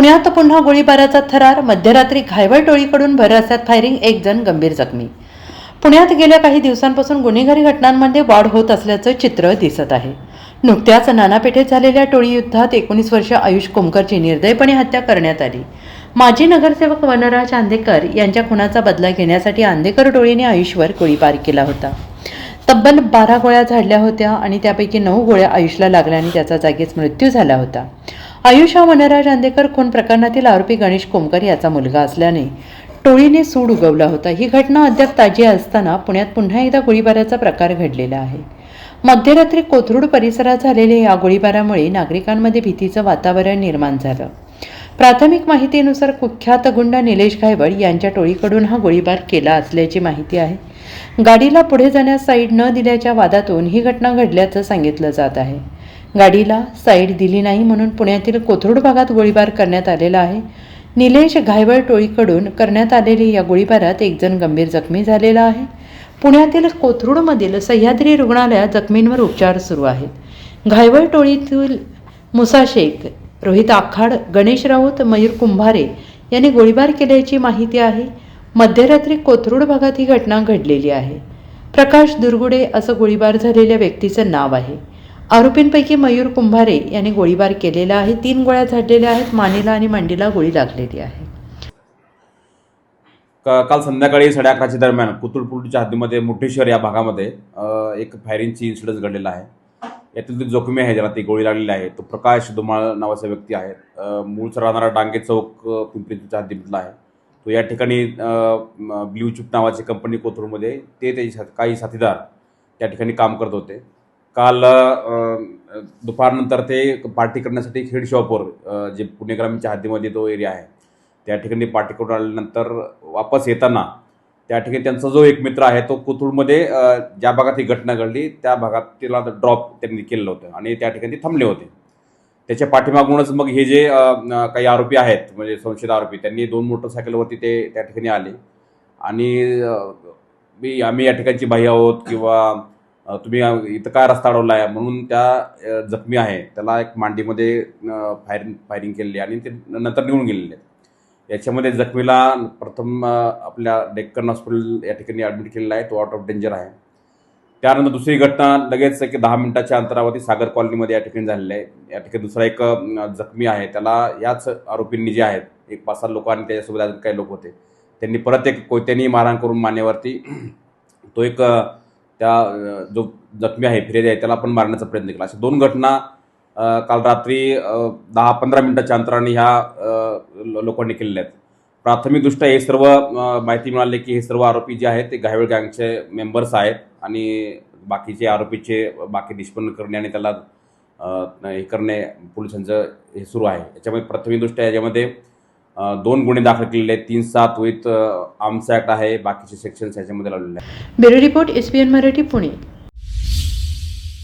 पुण्यात पुन्हा गोळीबाराचा थरार मध्यरात्री घायवळ टोळीकडून भररस्त्यात फायरिंग एक जण गंभीर जखमी. पुण्यात गेल्या काही दिवसांपासून गुन्हेगारी घटनांमध्ये वाढ होत असल्याचं चित्र दिसत आहे. नुकत्याच नानापेठेत झालेल्या टोळी युद्धात एकोणीस वर्ष आयुष कोमकरची निर्दयपणे हत्या करण्यात आली. माजी नगरसेवक वनराज आंदेकर यांच्या खुनाचा बदला घेण्यासाठी आंदेकर टोळीने आयुषवर गोळीबार केला होता. तब्बल बारा गोळ्या झाडल्या होत्या आणि त्यापैकी नऊ गोळ्या आयुषला लागल्याने त्याचा जागीच मृत्यू झाला होता. आयुषा वनराज आंदेकर खून प्रकरणातील आरोपी गणेश कोमकर याचा मुलगा असल्याने टोळीने सूड उगवला होता. ही घटना अद्याप ताजी असताना पुण्यात पुन्हा एकदा गोळीबाराचा प्रकार घडलेला आहे. मध्यरात्री कोथरूड परिसरात झालेल्या या गोळीबारामुळे नागरिकांमध्ये भीतीचं वातावरण निर्माण झालं. प्राथमिक माहितीनुसार कुख्यात गुंड निलेश घायवळ यांच्या टोळीकडून हा गोळीबार केला असल्याची माहिती आहे. गाडीला पुढे जाण्यास साईड न दिल्याच्या वादातून ही घटना घडल्याचं सांगितलं जात आहे. गाडीला साईड दिली नाही म्हणून पुण्यातील कोथरूड भागात गोळीबार करण्यात आलेला आहे. निलेश घायवळ टोळीकडून करण्यात आलेल्या या गोळीबारात एकजण गंभीर जखमी झालेला आहे. पुण्यातील कोथरूडमधील सह्याद्री रुग्णालयात जखमींवर उपचार सुरू आहेत. घायवळ टोळीतील मुसा शेख रोहित आखाड गणेश राऊत मयूर कुंभारे यांनी गोळीबार केल्याची माहिती आहे. मध्यरात्री कोथरूड भागात ही घटना घडलेली आहे. प्रकाश दुर्गुडे असं गोळीबार झालेल्या व्यक्तीचं नाव आहे. आरोपींपैकी मयूर कुंभारे यांनी गोळीबार केलेला आहे. तीन गोळ्या झाडलेल्या आहेत. मानेला आणि मांडीला गोळी लागलेली आहे. का- काल संध्याकाळी साडे अकराच्या दरम्यान कुतुळपूरच्या हद्दीमध्ये मुठेश्वर या भागामध्ये एक फायरिंगची इन्सिडन्स घडलेला आहे. यातील जोखमी आहे ज्याला ती गोळी लागलेली आहे तो प्रकाश धुमाळ नावाचा व्यक्ती आहे. मूळचा राहणारा डांगे चौक पिंपरीच्या हद्दीमधला आहे. तो या ठिकाणी ब्ल्यू चिप नावाची कंपनी कोथरूडमध्ये ते त्याचे काही साथीदार त्या ठिकाणी काम करत होते. काल दुपारनंतर ते पार्टी करण्यासाठी खेड शॉपवर जे पुणे ग्रामीणच्या हद्दीमध्ये तो एरिया आहे त्या ठिकाणी पार्टी करून आल्यानंतर वापस येताना त्या ठिकाणी त्यांचा जो एक मित्र आहे तो कोथरूडमध्ये ज्या भागात ही घटना घडली त्या भागात तिला ड्रॉप त्यांनी केलेलं होतं आणि त्या ठिकाणी थांबले होते. त्याच्या पाठीमागूनच मग हे जे काही आरोपी आहेत म्हणजे संशयित आरोपी त्यांनी दोन मोटरसायकलवरती ते त्या ठिकाणी आले आणि मी आम्ही या ठिकाणची बाई आहोत किंवा तुम्ही इथं काय रस्ता अडवला आहे म्हणून त्या जखमी आहे. त्याला एक मांडीमध्ये फायरिंग फायरिंग केलेली आणि ते नंतर निघून गेलेले आहेत. याच्यामध्ये जखमीला प्रथम आपल्या डेक्कन हॉस्पिटल या ठिकाणी ॲडमिट केलेला आहे. तो आउट ऑफ डेंजर आहे. त्यानंतर दुसरी घटना लगेच एक दहा मिनिटाच्या अंतरावरती सागर कॉलनीमध्ये या ठिकाणी झालेली आहे. या ठिकाणी दुसरा एक जखमी आहे. त्याला याच आरोपींनी जे आहेत एक पाच सात लोक आणि त्याच्यासोबत अजून काही लोक होते. त्यांनी परत एक कोयत्यांनी मारहाण करून मानेवरती तो एक त्या जो जखमी आहे फिर्यादी आहे त्याला पण मारण्याचा प्रयत्न केला. अशा दोन घटना काल रात्री दहा पंधरा मिनिटाच्या अंतराने ह्या लोकांनी केलेल्या आहेत. प्राथमिकदृष्ट्या हे सर्व माहिती मिळाली की हे सर्व आरोपी जे आहेत ते घायवळ गँगचे मेंबर्स आहेत आणि बाकीचे आरोपीचे बाकी निष्पन्न करणे आणि त्याला हे करणे पोलिसांचं हे सुरू आहे. याच्यामध्ये प्राथमिकदृष्ट्या याच्यामध्ये दोन गुन्हे दाखल केलेले आहेत. तीन सात विथ आर्म्स आहे. बाकीचे सेक्शन्स याच्यामध्ये लावलेले आहेत. Bureau report S P N Marathi Pune.